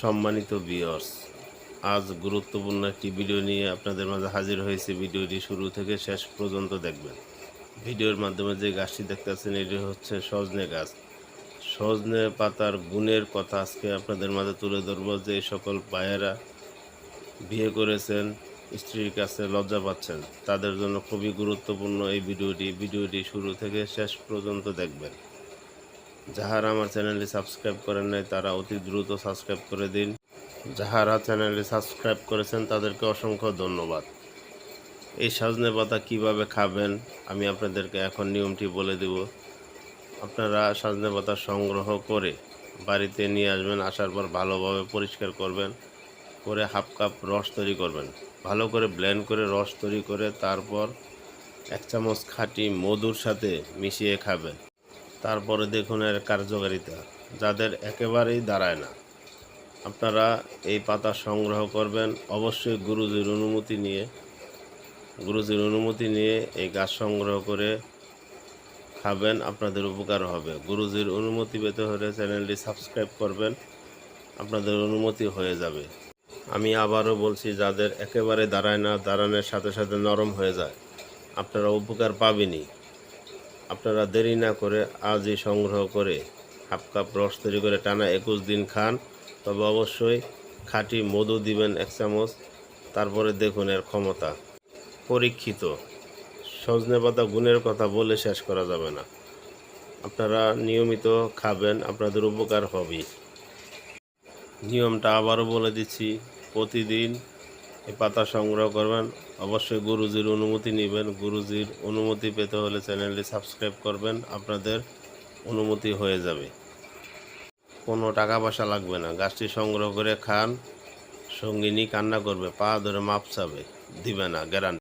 সম্মানিত বিয়র্স আজ গুরুত্বপূর্ণ একটি ভিডিও নিয়ে আপনাদের মাঝে হাজির হয়েছে। ভিডিওটি শুরু থেকে শেষ পর্যন্ত দেখবেন। ভিডিওর মাধ্যমে যে গাছটি দেখতেছেন এটি হচ্ছে সজনে গাছ। সজনে পাতার গুণের কথা আজকে আপনাদের মাঝে তুলে ধরবো যে সকল ভাইয়েরা বিয়ে করেছেন, স্ত্রীর কাছে লজ্জা পাচ্ছেন, তাদের জন্য খুবই গুরুত্বপূর্ণ এই ভিডিওটি। ভিডিওটি শুরু থেকে শেষ পর্যন্ত দেখবেন। যাহারা আমার চ্যানেলটি সাবস্ক্রাইব করেন নাই, তারা অতি দ্রুত সাবস্ক্রাইব করে দিন। যাহারা চ্যানেলটি সাবস্ক্রাইব করেছেন, তাদেরকে অসংখ্য ধন্যবাদ। এই সজনে পাতা কীভাবে খাবেন, আমি আপনাদেরকে এখন নিয়মটি বলে দেব। আপনারা সজনে পাতা সংগ্রহ করে বাড়িতে নিয়ে আসবেন, আসার পর ভালোভাবে পরিষ্কার করবেন, করে হাফ কাপ রস তৈরি করবেন। ভালো করে ব্লেন্ড করে রস তৈরি করে তারপর এক চামচ খাঁটি মধুর সাথে মিশিয়ে খাবেন। তারপরে দেখুন এর কার্যকারিতা, যাদের একেবারেই দাঁড়ায় না। আপনারা এই পাতা সংগ্রহ করবেন। অবশ্যই গুরুজির অনুমতি নিয়ে, গুরুজির অনুমতি নিয়ে এই গাছ সংগ্রহ করে খাবেন, আপনাদের উপকার হবে। গুরুজির অনুমতি পেতে হলে চ্যানেলটি সাবস্ক্রাইব করবেন, আপনাদের অনুমতি হয়ে যাবে। আমি আবারও বলছি, যাদের একেবারে দাঁড়ায় না, দাঁড়ানোর সাথে সাথে নরম হয়ে যায়, আপনারা উপকার পাবেনই। আপনারা দেরি না করে আজই সংগ্রহ করে হাফ কাপ রস তৈরি করে টানা একুশ দিন খান। তবে অবশ্যই খাঁটি মধু দিবেন এক চামচ। তারপরে দেখুন এর ক্ষমতা। পরীক্ষিত। সজনে পাতা গুণের কথা বলে শেষ করা যাবে না। আপনারা নিয়মিত খাবেন, আপনাদের উপকার হবেই। নিয়মটা আবারও বলে দিচ্ছি, প্রতিদিন এই পাতা সংগ্রহ করবেন। অবশ্যই গুরুজির অনুমতি নেবেন। গুরুজির অনুমতি পেতে হলে চ্যানেলটি সাবস্ক্রাইব করবেন। আপনাদের অনুমতি হয়ে যাবে। কোনো টাকা পয়সা লাগবে না। গাছটি সংগ্রহ করে খান। সঙ্গিনী কান্না করবে, পা ধরে মাপ চাবে। দিবে না গ্যারান্টি